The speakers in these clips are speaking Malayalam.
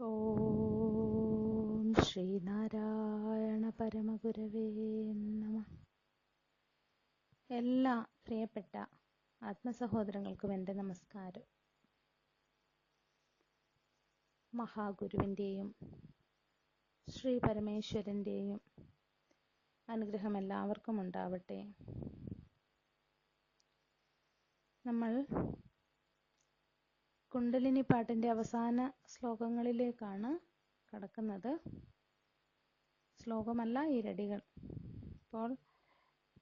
ഓം ശ്രീനാരായണ പരമഗുരവേ നമ. എല്ലാ പ്രിയപ്പെട്ട ആത്മസഹോദരങ്ങൾക്കും എന്റെ നമസ്കാരം. മഹാഗുരുവിന്റെയും ശ്രീ പരമേശ്വരന്റെയും അനുഗ്രഹം എല്ലാവർക്കും ഉണ്ടാവട്ടെ. നമ്മൾ കുണ്ടലിനി പാട്ടിന്റെ അവസാന ശ്ലോകങ്ങളിലേക്കാണ് കടക്കുന്നത്. ശ്ലോകമല്ല ഇരടികൾ. അപ്പോൾ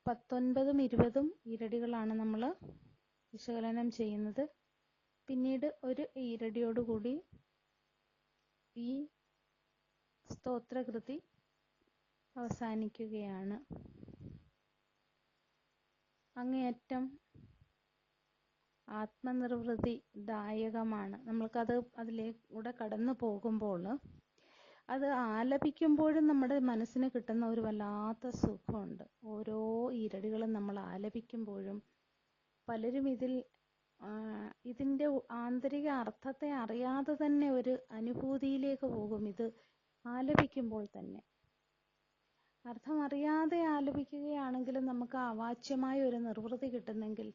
പത്തൊൻപതും ഇരുപതും ഇരടികളാണ് നമ്മൾ വിശകലനം ചെയ്യുന്നത്. പിന്നീട് ഒരു ഈരടിയോടുകൂടി ഈ സ്തോത്രകൃതി അവസാനിക്കുകയാണ്. അങ്ങേയറ്റം ആത്മനിർവൃതി ദായകമാണ്. നമ്മൾക്കത് അതിലേക്കൂടെ കടന്നു പോകുമ്പോൾ അത് ആലപിക്കുമ്പോഴും നമ്മുടെ മനസ്സിന് കിട്ടുന്ന ഒരു വല്ലാത്ത സുഖമുണ്ട്. ഓരോ ഈരടികളും നമ്മൾ ആലപിക്കുമ്പോഴും പലരും ഇതിൽ ഇതിന്റെ ആന്തരിക അർത്ഥത്തെ അറിയാതെ തന്നെ ഒരു അനുഭൂതിയിലേക്ക് പോകും ഇത് ആലപിക്കുമ്പോൾ തന്നെ. അർത്ഥം അറിയാതെ ആലപിക്കുകയാണെങ്കിലും നമുക്ക് അവാച്യമായ ഒരു നിർവൃതി കിട്ടുന്നെങ്കിൽ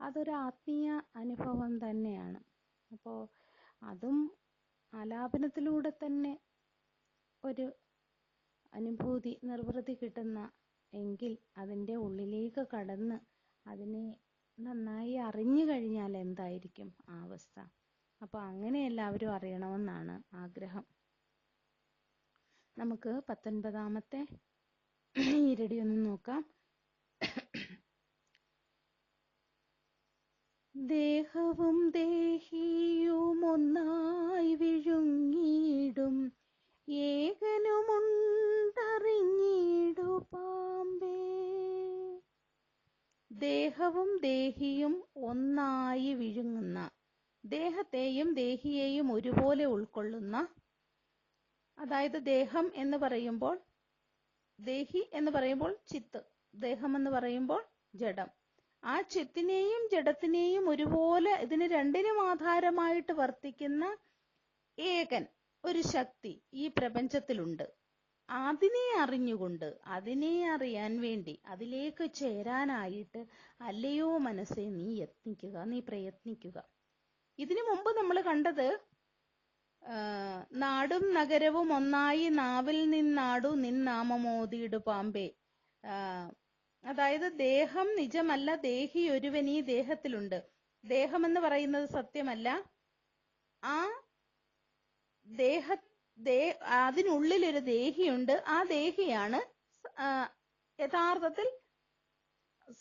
അതൊരു ആത്മീയ അനുഭവം തന്നെയാണ്. അപ്പോൾ അതും ആലാപനത്തിലൂടെ തന്നെ ഒരു അനുഭൂതി നിർവൃതി കിട്ടുന്ന എങ്കിൽ അതിന്റെ ഉള്ളിലേക്ക് കടന്ന് അതിനെ നന്നായി അറിഞ്ഞു കഴിഞ്ഞാൽ എന്തായിരിക്കും ആ അവസ്ഥ. അപ്പോൾ അങ്ങനെ എല്ലാവരും അറിയണമെന്നാണ് ആഗ്രഹം. നമുക്ക് പത്തൊൻപതാമത്തെ ഈരടി ഒന്ന് നോക്കാം. ദേഹവും ദേഹിയും ഒന്നായി വിഴുങ്ങിയിടും. ഏകനുമുണ്ടറിഞ്ഞിടു പാമ്പേ. ദേഹവും ദേഹിയും ഒന്നായി വിഴുങ്ങുന്ന ദേഹത്തെയും ദേഹിയെയും ഒരുപോലെ ഉൾക്കൊള്ളുന്ന അതായത് ദേഹം എന്ന് പറയുമ്പോൾ ദേഹി എന്ന് പറയുമ്പോൾ ചിത്ത് ദേഹം എന്ന് പറയുമ്പോൾ ജഡം. ആ ചിത്തിനെയും ജഡത്തിനെയും ഒരുപോലെ ഇതിന് രണ്ടിനും ആധാരമായിട്ട് വർത്തിക്കുന്ന ഏകൻ ഒരു ശക്തി ഈ പ്രപഞ്ചത്തിലുണ്ട്. അതിനെ അറിഞ്ഞുകൊണ്ട് അതിനെ അറിയാൻ വേണ്ടി അതിലേക്ക് ചേരാനായിട്ട് അല്ലയോ മനസ്സെ നീ യത്നിക്കുക നീ പ്രയത്നിക്കുക. ഇതിനു മുമ്പ് നമ്മൾ കണ്ടത് നാടും നഗരവും ഒന്നായി നാവിൽ നിന്നാടു നിന്നാമമോദിയിടു പാമ്പേ. അതായത് ദേഹം നിജമല്ല ദേഹി ഒരുവൻ ഈ ദേഹത്തിലുണ്ട്. ദേഹം എന്ന് പറയുന്നത് സത്യമല്ല. ആ ദേഹ ദേ അതിനുള്ളിൽ ഒരു ദേഹിയുണ്ട്. ആ ദേഹിയാണ് യഥാർത്ഥത്തിൽ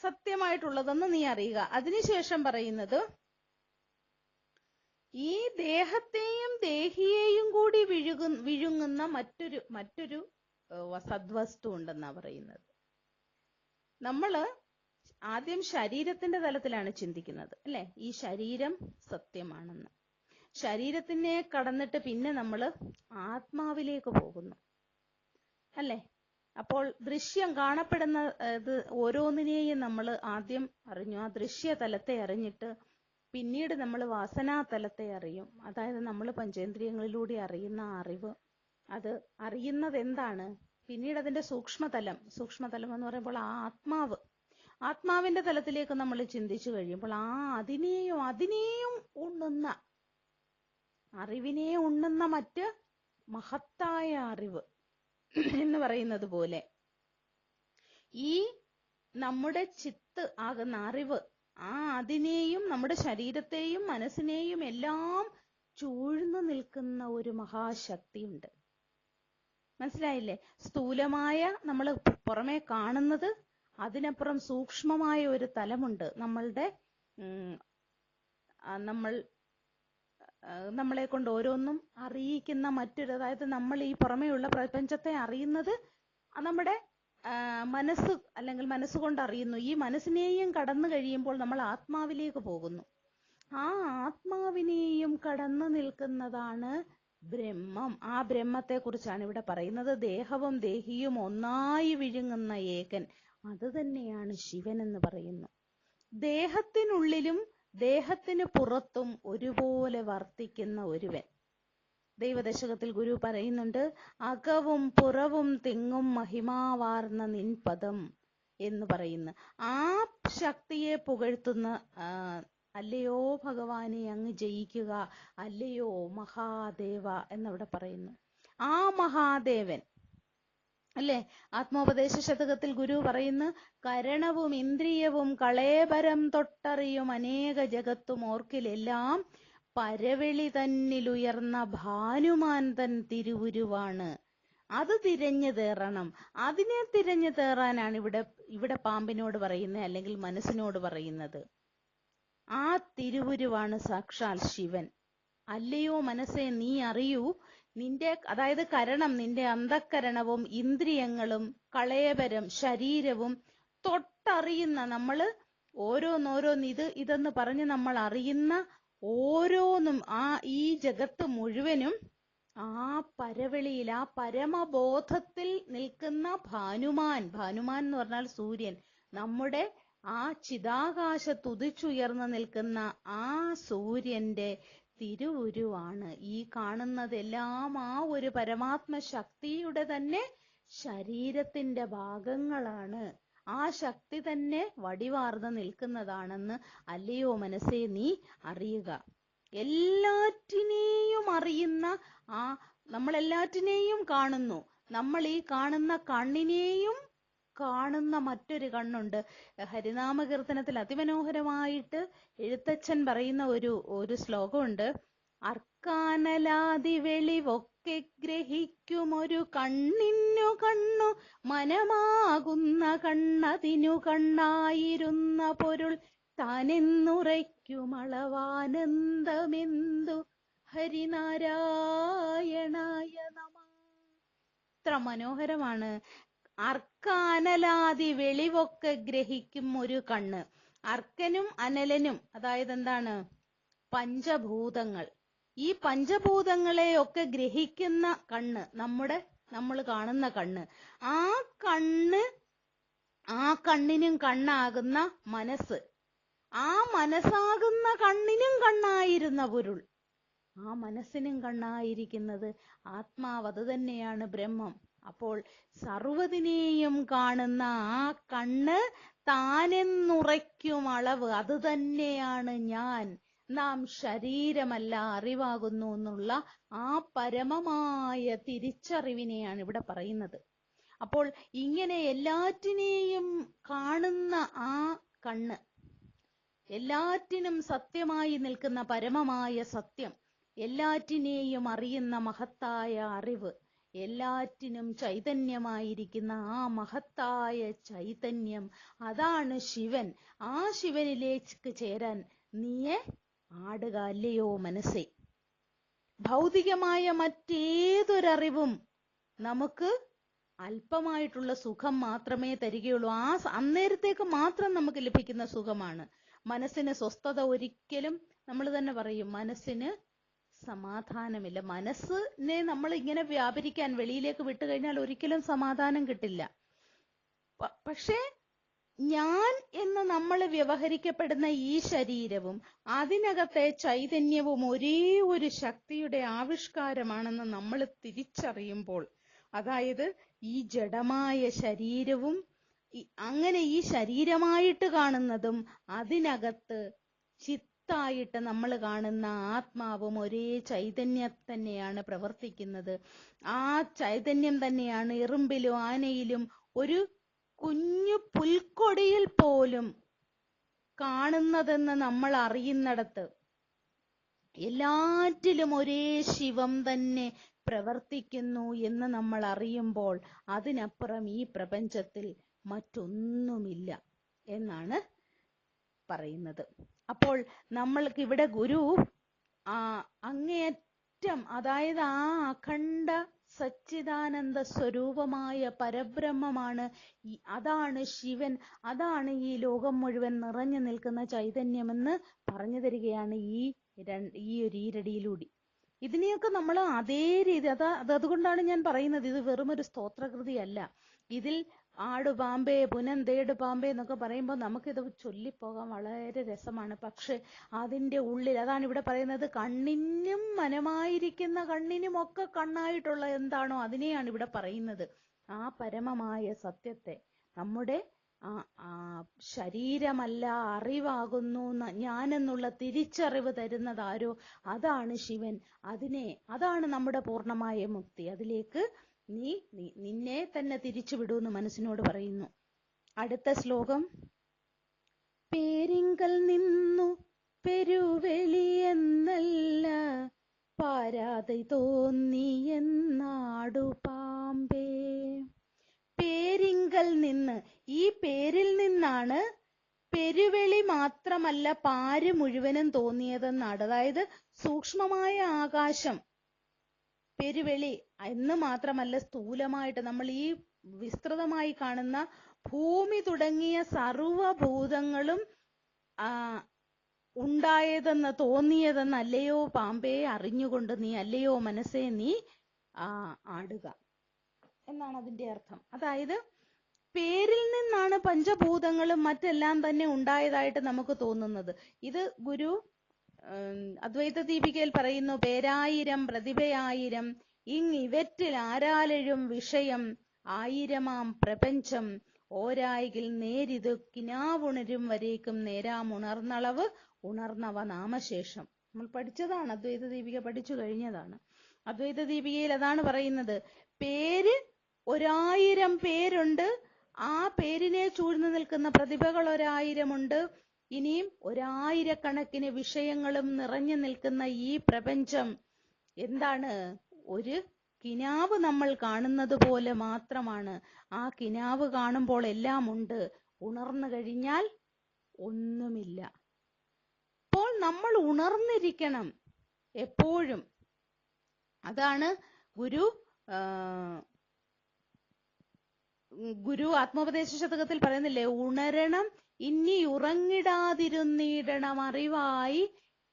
സത്യമായിട്ടുള്ളതെന്ന് നീ അറിയുക. അതിനുശേഷം പറയുന്നത് ഈ ദേഹത്തെയും ദേഹിയെയും കൂടി വിഴുകു വിഴുങ്ങുന്ന മറ്റൊരു മറ്റൊരു സദ്വസ്തു ഉണ്ടെന്നാ പറയുന്നത്. നമ്മൾ ആദ്യം ശരീരത്തിന്റെ തലത്തിലാണ് ചിന്തിക്കുന്നത് അല്ലെ? ഈ ശരീരം സത്യമാണെന്ന്. ശരീരത്തിനെ കടന്നിട്ട് പിന്നെ നമ്മൾ ആത്മാവിലേക്ക് പോകുന്നു അല്ലെ? അപ്പോൾ ദൃശ്യം കാണപ്പെടുന്ന ഇത് ഓരോന്നിനെയും നമ്മൾ ആദ്യം അറിഞ്ഞു. ആ ദൃശ്യ തലത്തെ അറിഞ്ഞിട്ട് പിന്നീട് നമ്മൾ വാസനാ തലത്തെ അറിയും. അതായത് നമ്മൾ പഞ്ചേന്ദ്രിയങ്ങളിലൂടെ അറിയുന്ന അറിവ് അത് അറിയുന്നത് എന്താണ് പിന്നീട് അതിന്റെ സൂക്ഷ്മതലം സൂക്ഷ്മതലം എന്ന് പറയുമ്പോൾ ആ ആത്മാവ്. ആത്മാവിന്റെ തലത്തിലേക്ക് നമ്മൾ ചിന്തിച്ചു കഴിയുമ്പോൾ ആ അതിനെയും അതിനെയും ഉണ്ണുന്ന അറിവിനെ ഉണ്ണുന്ന മറ്റ് മഹത്തായ അറിവ് എന്ന് പറയുന്നത് പോലെ ഈ നമ്മുടെ ചിത്ത് ആകുന്ന അറിവ് ആ അതിനെയും നമ്മുടെ ശരീരത്തെയും മനസ്സിനെയും എല്ലാം ചൂഴ്ന്നു നിൽക്കുന്ന ഒരു മഹാശക്തിയുണ്ട്. മനസ്സിലായില്ലേ? സ്ഥൂലമായ നമ്മൾ പുറമെ കാണുന്നത് അതിനപ്പുറം സൂക്ഷ്മമായ ഒരു തലമുണ്ട്. നമ്മളുടെ നമ്മൾ നമ്മളെ കൊണ്ട് ഓരോന്നും അറിയിക്കുന്ന മറ്റൊരു അതായത് നമ്മൾ ഈ പുറമേയുള്ള പ്രപഞ്ചത്തെ അറിയുന്നത് നമ്മുടെ മനസ്സ് അല്ലെങ്കിൽ മനസ്സുകൊണ്ട് അറിയുന്നു. ഈ മനസ്സിനെയും കടന്നു കഴിയുമ്പോൾ നമ്മൾ ആത്മാവിലേക്ക് പോകുന്നു. ആ ആത്മാവിനെയും കടന്നു നിൽക്കുന്നതാണ് ബ്രഹ്മം. ആ ബ്രഹ്മത്തെ കുറിച്ചാണ് ഇവിടെ പറയുന്നത്. ദേഹവും ദേഹിയും ഒന്നായി വിഴുങ്ങുന്ന ഏകൻ. അത് തന്നെയാണ് ശിവൻ എന്ന് പറയുന്നു ദേഹത്തിനുള്ളിലും ദേഹത്തിന് പുറത്തും ഒരുപോലെ വർത്തിക്കുന്ന ഒരുവൻ. ദൈവദശകത്തിൽ ഗുരു പറയുന്നുണ്ട് അകവും പുറവും തിങ്ങും മഹിമാവാർന്ന നിൻപദം എന്ന് പറയുന്നു. ആ ശക്തിയെ പുകഴ്ത്തുന്ന അല്ലയോ ഭഗവാനെ അങ്ങ് ജയിക്കുക അല്ലയോ മഹാദേവ എന്നവിടെ പറയുന്നു. ആ മഹാദേവൻ അല്ലെ? ആത്മോപദേശ ശതകത്തിൽ ഗുരു പറയുന്നു കരണവും ഇന്ദ്രിയവും കളേബരം തൊട്ടറിയും അനേക ജഗത്തും ഓർക്കിലെല്ലാം പരവെളി തന്നിലുയർന്ന ഭാനുമാൻ തൻ തിരുവുരുവാണ്. അത് തിരഞ്ഞു തേറണം. അതിനെ തിരഞ്ഞു തേറാനാണ് ഇവിടെ ഇവിടെ പാമ്പിനോട് പറയുന്നത് അല്ലെങ്കിൽ മനസ്സിനോട് പറയുന്നത്. ആ തിരുവുരുവാണ് സാക്ഷാൽ ശിവൻ. അല്ലയോ മനസ്സെ നീ അറിയൂ നിന്റെ അതായത് കരണം നിന്റെ അന്ധക്കരണവും ഇന്ദ്രിയങ്ങളും കളയപരം ശരീരവും തൊട്ടറിയുന്ന നമ്മൾ ഓരോന്നോരോന്ന് ഇത് ഇതെന്ന് പറഞ്ഞ് നമ്മൾ അറിയുന്ന ഓരോന്നും ആ ഈ ജഗത്ത് മുഴുവനും ആ പരവെളിയിൽ ആ പരമബോധത്തിൽ നിൽക്കുന്ന ഭാനുമാൻ ഭാനുമാൻ എന്ന് പറഞ്ഞാൽ സൂര്യൻ നമ്മുടെ ആ ചിതാകാശത്തുതിച്ചുയർന്നു നിൽക്കുന്ന ആ സൂര്യന്റെ തിരുവുരുവാണ്. ഈ കാണുന്നതെല്ലാം ആ ഒരു പരമാത്മ ശക്തിയുടെ തന്നെ ശരീരത്തിന്റെ ഭാഗങ്ങളാണ്. ആ ശക്തി തന്നെ വടിവാർന്ന് നിൽക്കുന്നതാണെന്ന് അല്ലയോ മനസ്സേ നീ അറിയുക. എല്ലാറ്റിനെയും അറിയുന്ന ആ നമ്മൾ എല്ലാറ്റിനെയും കാണുന്നു. നമ്മൾ ഈ കാണുന്ന കണ്ണിനെയും കാണുന്ന മറ്റൊരു കണ്ണുണ്ട്. ഹരിനാമകീർത്തനത്തിൽ അതിമനോഹരമായിട്ട് എഴുത്തച്ഛൻ പറയുന്ന ഒരു ഒരു ശ്ലോകമുണ്ട്. അർക്കാനലാതി വെളിവൊക്കെ ഗ്രഹിക്കുമൊരു കണ്ണിനു കണ്ണു മനമാകുന്ന കണ്ണതിനു കണ്ണായിരുന്ന പൊരുൾ താനെന്നുറയ്ക്കുമളവാനന്ദമെന്തു ഹരിനാരായണായ നമ. എത്ര മനോഹരമാണ്. അർക്കാനലാതി വെളിവൊക്കെ ഗ്രഹിക്കും ഒരു കണ്ണ്. അർക്കനും അനലനും അതായത് എന്താണ്? പഞ്ചഭൂതങ്ങൾ. ഈ പഞ്ചഭൂതങ്ങളെയൊക്കെ ഗ്രഹിക്കുന്ന കണ്ണ് നമ്മുടെ നമ്മൾ കാണുന്ന കണ്ണ്. ആ കണ്ണ് ആ കണ്ണിനും കണ്ണാകുന്ന മനസ്സ്. ആ മനസ്സാകുന്ന കണ്ണിനും കണ്ണായിരുന്ന പൊരുൾ. ആ മനസ്സിനും കണ്ണായിരിക്കുന്നത് ആത്മാവ്. അത് തന്നെയാണ് ബ്രഹ്മം. അപ്പോൾ സർവതിനെയും കാണുന്ന ആ കണ്ണ് താനെന്നുറയ്ക്കും അളവ്. അത് തന്നെയാണ് ഞാൻ. നാം ശരീരമല്ല അറിവാകുന്നു എന്നുള്ള ആ പരമമായ തിരിച്ചറിവിനെയാണ് ഇവിടെ പറയുന്നത്. അപ്പോൾ ഇങ്ങനെ എല്ലാറ്റിനെയും കാണുന്ന ആ കണ്ണ് എല്ലാറ്റിനും സത്യമായി നിൽക്കുന്ന പരമമായ സത്യം എല്ലാറ്റിനെയും അറിയുന്ന മഹത്തായ അറിവ് എല്ലാറ്റിനും ചൈതന്യമായിരിക്കുന്ന ആ മഹത്തായ ചൈതന്യം. അതാണ് ശിവൻ. ആ ശിവനിലേക്ക് ചേരാൻ നീയെ ആടുക അല്ലയോ മനസ്സേ? ഭൗതികമായ മറ്റേതൊരറിവും നമുക്ക് അല്പമായിട്ടുള്ള സുഖം മാത്രമേ തരികയുള്ളൂ. ആ അന്നേരത്തേക്ക് മാത്രം നമുക്ക് ലഭിക്കുന്ന സുഖമാണ്. മനസ്സിന് സ്വസ്ഥത ഒരിക്കലും നമ്മൾ തന്നെ പറയും മനസ്സിന് സമാധാനമില്ല. മനസ്സിനെ നമ്മൾ ഇങ്ങനെ വ്യാപരിക്കാൻ വെളിയിലേക്ക് വിട്ടു കഴിഞ്ഞാൽ ഒരിക്കലും സമാധാനം കിട്ടില്ല. പക്ഷേ ഞാൻ എന്ന് നമ്മൾ വ്യവഹരിക്കപ്പെടുന്ന ഈ ശരീരവും അതിനകത്തെ ചൈതന്യവും ഒരേ ഒരു ശക്തിയുടെ ആവിഷ്കാരമാണെന്ന് നമ്മൾ തിരിച്ചറിയുമ്പോൾ അതായത് ഈ ജഡമായ ശരീരവും അങ്ങനെ ഈ ശരീരമായിട്ട് കാണുന്നതും അതിനകത്ത് ചിത്തായിട്ട് നമ്മൾ കാണുന്ന ആത്മാവും ഒരേ ചൈതന്യം തന്നെയാണ് പ്രവർത്തിക്കുന്നത്. ആ ചൈതന്യം തന്നെയാണ് എറുമ്പിലും ആനയിലും ഒരു കുഞ്ഞു പുൽക്കൊടിയിൽ പോലും കാണുന്നതെന്ന് നമ്മൾ അറിയുന്നിടത്ത് എല്ലാറ്റിലും ഒരേ ശിവം തന്നെ പ്രവർത്തിക്കുന്നു എന്ന് നമ്മൾ അറിയുമ്പോൾ അതിനപ്പുറം ഈ പ്രപഞ്ചത്തിൽ മറ്റൊന്നുമില്ല എന്നാണ് പറയുന്നത്. അപ്പോൾ നമ്മൾക്ക് ഇവിടെ ഗുരു ആ അങ്ങേയറ്റം അതായത് ആ അഖണ്ഡ സച്ചിദാനന്ദ സ്വരൂപമായ പരബ്രഹ്മമാണ് അതാണ് ശിവൻ അതാണ് ഈ ലോകം മുഴുവൻ നിറഞ്ഞു നിൽക്കുന്ന ചൈതന്യമെന്ന് പറഞ്ഞു തരികയാണ് ഈ ഈ ഒരു ഈരടിയിലൂടെ. ഇതിനെയൊക്കെ നമ്മൾ അതേ രീതി അതാ അതുകൊണ്ടാണ് ഞാൻ പറയുന്നത് ഇത് വെറും ഒരു സ്തോത്രകൃതിയല്ല. ഇതിൽ ആട് പാമ്പേ പുനന്തേട് പാമ്പേ എന്നൊക്കെ പറയുമ്പോൾ നമുക്കിത് ചൊല്ലിപ്പോകാൻ വളരെ രസമാണ്. പക്ഷെ അതിന്റെ ഉള്ളിൽ അതാണ് ഇവിടെ പറയുന്നത് കണ്ണിനും മനമായിരിക്കുന്ന കണ്ണിനും ഒക്കെ കണ്ണായിട്ടുള്ള എന്താണോ അതിനെയാണ് ഇവിടെ പറയുന്നത്. ആ പരമമായ സത്യത്തെ നമ്മുടെ ശരീരമല്ല അറിവാകുന്നു ഞാനെന്നുള്ള തിരിച്ചറിവ് തരുന്നതാരോ അതാണ് ശിവൻ. അതിനെ അതാണ് നമ്മുടെ പൂർണമായ മുക്തി. അതിലേക്ക് നീ നിന്നെ തന്നെ തിരിച്ചു വിടൂന്ന് മനസ്സിനോട് പറയുന്നു. അടുത്ത ശ്ലോകം. പേരിങ്കൽ നിന്നു പെരുവെളിയെന്നല്ല പാരാതെ തോന്നിയെന്നാടു പാമ്പേ. പേരിങ്കൽ നിന്ന് ഈ പേരിൽ നിന്നാണ് പെരുവെളി മാത്രമല്ല പാര് മുഴുവനും തോന്നിയതെന്നാണ്. അതായത് സൂക്ഷ്മമായ ആകാശം പെരുവെളി എന്ന് മാത്രമല്ല സ്ഥൂലമായിട്ട് നമ്മൾ ഈ വിസ്തൃതമായി കാണുന്ന ഭൂമി തുടങ്ങിയ സർവഭൂതങ്ങളും ഉണ്ടായതെന്ന് തോന്നിയതെന്ന് അല്ലയോ പാമ്പേ അറിഞ്ഞുകൊണ്ട് നീ അല്ലയോ മനസ്സേ നീ ആടുക. എന്നാണ് അതിന്റെ അർത്ഥം. അതായത് പേരിൽ നിന്നാണ് പഞ്ചഭൂതങ്ങളും മറ്റെല്ലാം തന്നെ ഉണ്ടായതായിട്ട് നമുക്ക് തോന്നുന്നത്. ഇത് ഗുരു അദ്വൈത ദീപികയിൽ പറയുന്നു പേരായിരം പ്രതിഭയായിരം ഇങ് ഇവറ്റിൽ ആരാലെഴും വിഷയം ആയിരമാം പ്രപഞ്ചം ഓരായികിൽ നേരിത് കിനാവുണരും വരേക്കും നേരാം ഉണർന്നളവ് ഉണർന്നവ നാമശേഷം. നമ്മൾ പഠിച്ചതാണ് അദ്വൈത ദീപിക പഠിച്ചു കഴിഞ്ഞതാണ്. അദ്വൈത ദീപികയിൽ അതാണ് പറയുന്നത് പേര് ഒരായിരം പേരുണ്ട് ആ പേരിനെ ചൂഴ്ന്നു നിൽക്കുന്ന പ്രതിഭകൾ ഒരായിരമുണ്ട് ഇനിയും ഒരായിരക്കണക്കിന് വിഷയങ്ങളും നിറഞ്ഞു നിൽക്കുന്ന ഈ പ്രപഞ്ചം എന്താണ്? ഒരു കിനാവ് നമ്മൾ കാണുന്നത് പോലെ മാത്രമാണ്. ആ കിനാവ് കാണുമ്പോൾ എല്ലാം ഉണ്ട്. ഉണർന്നു കഴിഞ്ഞാൽ ഒന്നുമില്ല. അപ്പോൾ നമ്മൾ ഉണർന്നിരിക്കണം എപ്പോഴും. അതാണ് ഗുരു ഗുരു ആത്മോപദേശ ശതകത്തിൽ പറയുന്നില്ലേ ഉണരണം ഇനി ഉറങ്ങിടാതിരുന്നിടണം അറിവായി.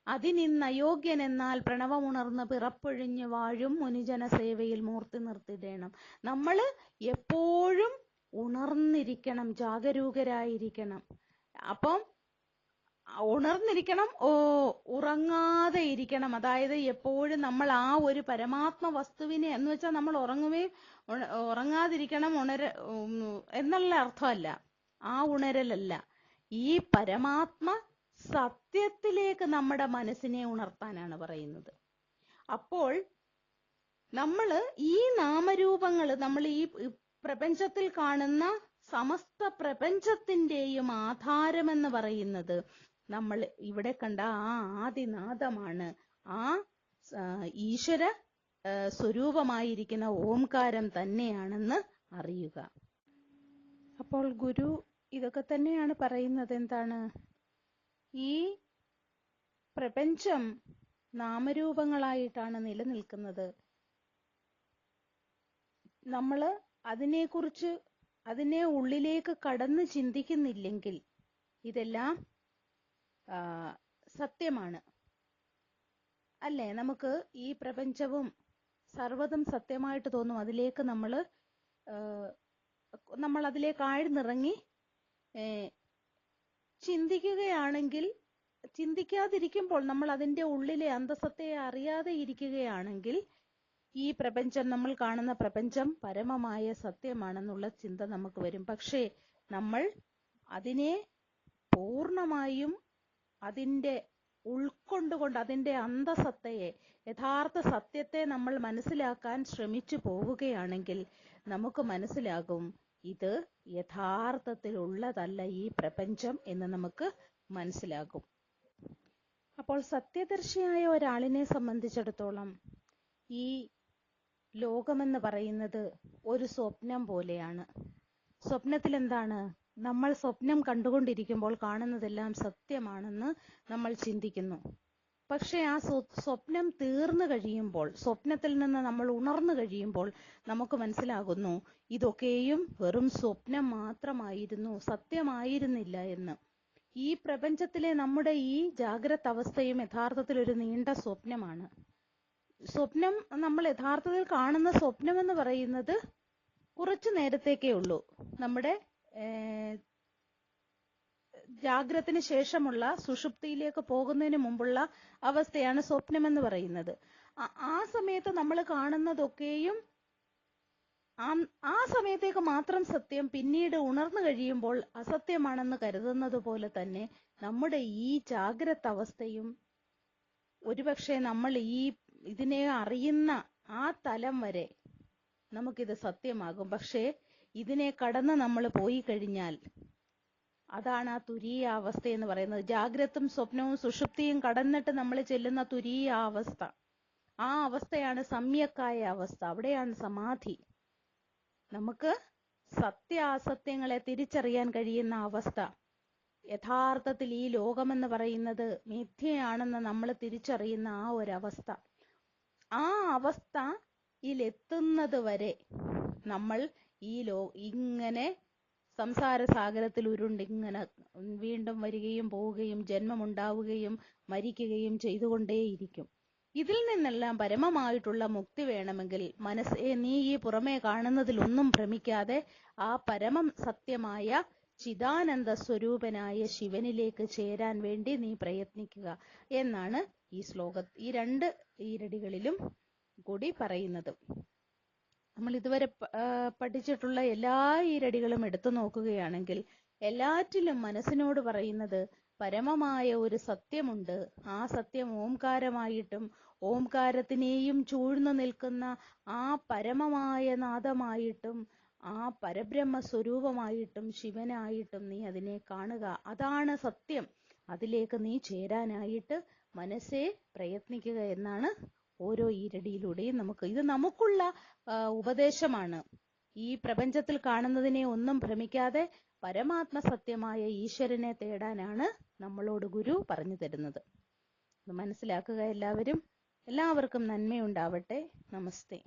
അതിനിന്ന് അയോഗ്യനെന്നാൽ പ്രണവമുണർന്ന് പിറപ്പൊഴിഞ്ഞു വാഴും മുനിജന സേവയിൽ മൂർത്തി നിർത്തിടേണം. നമ്മൾ എപ്പോഴും ഉണർന്നിരിക്കണം ജാഗരൂകരായിരിക്കണം. അപ്പം ഉണർന്നിരിക്കണം ഓ ഉറങ്ങാതെ ഇരിക്കണം. അതായത് എപ്പോഴും നമ്മൾ ആ ഒരു പരമാത്മ വസ്തുവിനെ എന്ന് വെച്ചാൽ നമ്മൾ ഉറങ്ങുകയും ഉറങ്ങാതിരിക്കണം ഉണര എന്നുള്ള അർത്ഥമല്ല. ആ ഉണരലല്ല. ഈ പരമാത്മ സത്യത്തിലേക്ക് നമ്മുടെ മനസ്സിനെ ഉണർത്താനാണ് പറയുന്നത്. അപ്പോൾ നമ്മൾ ഈ നാമരൂപങ്ങൾ നമ്മൾ ഈ പ്രപഞ്ചത്തിൽ കാണുന്ന സമസ്ത പ്രപഞ്ചത്തിന്റെയും ആധാരമെന്ന് പറയുന്നത് നമ്മൾ ഇവിടെ കണ്ട ആ ആദിനാദമാണ്. ആ ഈശ്വര സ്വരൂപമായിരിക്കുന്ന ഓംകാരം തന്നെയാണെന്ന് അറിയുക. അപ്പോൾ ഗുരു ഇതൊക്കെ തന്നെയാണ് പറയുന്നത്. എന്താണ്? ഈ പ്രപഞ്ചം നാമരൂപങ്ങളായിട്ടാണ് നിലനിൽക്കുന്നത്. നമ്മൾ അതിനെക്കുറിച്ച് അതിനെ ഉള്ളിലേക്ക് കടന്ന് ചിന്തിക്കുന്നില്ലെങ്കിൽ ഇതെല്ലാം സത്യമാണ്. അല്ലേ? നമുക്ക് ഈ പ്രപഞ്ചവും സർവതും സത്യമായിട്ട് തോന്നും. അതിലേക്ക് നമ്മൾ നമ്മൾ അതിലേക്ക് ആഴ്ന്നിറങ്ങി ചിന്തിക്കുകയാണെങ്കിൽ ചിന്തിക്കാതിരിക്കുമ്പോൾ നമ്മൾ അതിന്റെ ഉള്ളിലെ അന്തസത്തയെ അറിയാതെ ഇരിക്കുകയാണെങ്കിൽ ഈ പ്രപഞ്ചം നമ്മൾ കാണുന്ന പ്രപഞ്ചം പരമമായ സത്യമാണെന്നുള്ള ചിന്ത നമുക്ക് വരും. പക്ഷേ നമ്മൾ അതിനെ പൂർണമായും അതിന്റെ ഉൾക്കൊണ്ടുകൊണ്ട് അതിന്റെ അന്തസത്തയെ യഥാർത്ഥ സത്യത്തെ നമ്മൾ മനസ്സിലാക്കാൻ ശ്രമിച്ചു പോവുകയാണെങ്കിൽ നമുക്ക് മനസ്സിലാകും ഇത് യഥാർത്ഥത്തിലുള്ളതല്ല ഈ പ്രപഞ്ചം എന്ന് നമുക്ക് മനസ്സിലാകും. അപ്പോൾ സത്യദർശിയായ ഒരാളിനെ സംബന്ധിച്ചിടത്തോളം ഈ ലോകമെന്ന് പറയുന്നത് ഒരു സ്വപ്നം പോലെയാണ്. സ്വപ്നത്തിൽ എന്താണ് നമ്മൾ സ്വപ്നം കണ്ടുകൊണ്ടിരിക്കുമ്പോൾ കാണുന്നതെല്ലാം സത്യമാണെന്ന് നമ്മൾ ചിന്തിക്കുന്നു. പക്ഷേ ആ സ്വ- സ്വപ്നം തീർന്നു കഴിയുമ്പോൾ സ്വപ്നത്തിൽ നിന്ന് നമ്മൾ ഉണർന്നു കഴിയുമ്പോൾ നമുക്ക് മനസ്സിലാകുന്നു ഇതൊക്കെയും വെറും സ്വപ്നം മാത്രമായിരുന്നു സത്യമായിരുന്നില്ല എന്ന്. ഈ പ്രപഞ്ചത്തിലെ നമ്മുടെ ഈ ജാഗ്രത അവസ്ഥയും യഥാർത്ഥത്തിൽ ഒരു നീണ്ട സ്വപ്നമാണ്. സ്വപ്നം നമ്മൾ യഥാർത്ഥത്തിൽ കാണുന്ന സ്വപ്നം എന്ന് പറയുന്നത് കുറച്ചു നേരത്തേക്കേ ഉള്ളൂ. നമ്മുടെ ജാഗ്രത്തിന് ശേഷമുള്ള സുഷുപ്തിയിലേക്ക് പോകുന്നതിന് മുമ്പുള്ള അവസ്ഥയാണ് സ്വപ്നം എന്ന് പറയുന്നത്. ആ- സമയത്ത് നമ്മൾ കാണുന്നതൊക്കെയും ആ സമയത്തേക്ക് മാത്രം സത്യം പിന്നീട് ഉണർന്നു കഴിയുമ്പോൾ അസത്യമാണെന്ന് കരുതുന്നത് പോലെ തന്നെ നമ്മുടെ ഈ ജാഗ്രത അവസ്ഥയും ഒരുപക്ഷെ നമ്മൾ ഈ ഇതിനെ അറിയുന്ന ആ തലം വരെ നമുക്കിത് സത്യമാകും. പക്ഷേ ഇതിനെ കടന്ന് നമ്മൾ പോയി കഴിഞ്ഞാൽ അതാണ് ആ തുരീയ അവസ്ഥ എന്ന് പറയുന്നത്. ജാഗ്രതും സ്വപ്നവും സുഷുപ്തിയും കടന്നിട്ട് നമ്മൾ ചെല്ലുന്ന തുരീയ അവസ്ഥ. ആ അവസ്ഥയാണ് സമ്യക്കായ അവസ്ഥ. അവിടെയാണ് സമാധി. നമുക്ക് സത്യാസത്യങ്ങളെ തിരിച്ചറിയാൻ കഴിയുന്ന അവസ്ഥ. യഥാർത്ഥത്തിൽ ഈ ലോകമെന്ന് പറയുന്നത് മിഥ്യയാണെന്ന് നമ്മൾ തിരിച്ചറിയുന്ന ആ ഒരവസ്ഥ. ആ അവസ്ഥയിലെത്തുന്നത് വരെ നമ്മൾ ഈ ലോ ഇങ്ങനെ സംസാര സാഗരത്തിൽ ഉരുണ്ട് ഇങ്ങനെ വീണ്ടും വരികയും പോവുകയും ജന്മമുണ്ടാവുകയും മരിക്കുകയും ചെയ്തുകൊണ്ടേയിരിക്കും. ഇതിൽ നിന്നെല്ലാം പരമമായിട്ടുള്ള മുക്തി വേണമെങ്കിൽ മനസ്സെ നീ ഈ പുറമേ കാണുന്നതിലൊന്നും ഭ്രമിക്കാതെ ആ പരമം സത്യമായ ചിദാനന്ദ സ്വരൂപനായ ശിവനിലേക്ക് ചേരാൻ വേണ്ടി നീ പ്രയത്നിക്കുക എന്നാണ് ഈ ശ്ലോക ഈ രണ്ട് ഈരടികളിലും കൂടി പറയുന്നത്. നമ്മൾ ഇതുവരെ പഠിച്ചിട്ടുള്ള എല്ലാ ഈരടികളും എടുത്തു നോക്കുകയാണെങ്കിൽ എല്ലാറ്റിലും മനസ്സിനോട് പറയുന്നത് പരമമായ ഒരു സത്യമുണ്ട്. ആ സത്യം ഓംകാരമായിട്ടും ഓംകാരത്തിനെയും ചൂഴ്ന്നു നിൽക്കുന്ന ആ പരമമായ നാദമായിട്ടും ആ പരബ്രഹ്മ സ്വരൂപമായിട്ടും ശിവനായിട്ടും നീ അതിനെ കാണുക. അതാണ് സത്യം. അതിലേക്ക് നീ ചേരാനായിട്ട് മനസ്സേ പ്രയത്നിക്കുക എന്നാണ് ഓരോ ഈരടിയിലൂടെയും നമുക്ക് ഇത് നമുക്കുള്ള ഉപദേശമാണ്. ഈ പ്രപഞ്ചത്തിൽ കാണുന്നതിനെ ഒന്നും ഭ്രമിക്കാതെ പരമാത്മ സത്യമായ ഈശ്വരനെ തേടാനാണ് നമ്മളോട് ഗുരു പറഞ്ഞു തരുന്നത്. മനസ്സിലാക്കുക എല്ലാവരും. എല്ലാവർക്കും നന്മയുണ്ടാവട്ടെ. നമസ്തേ.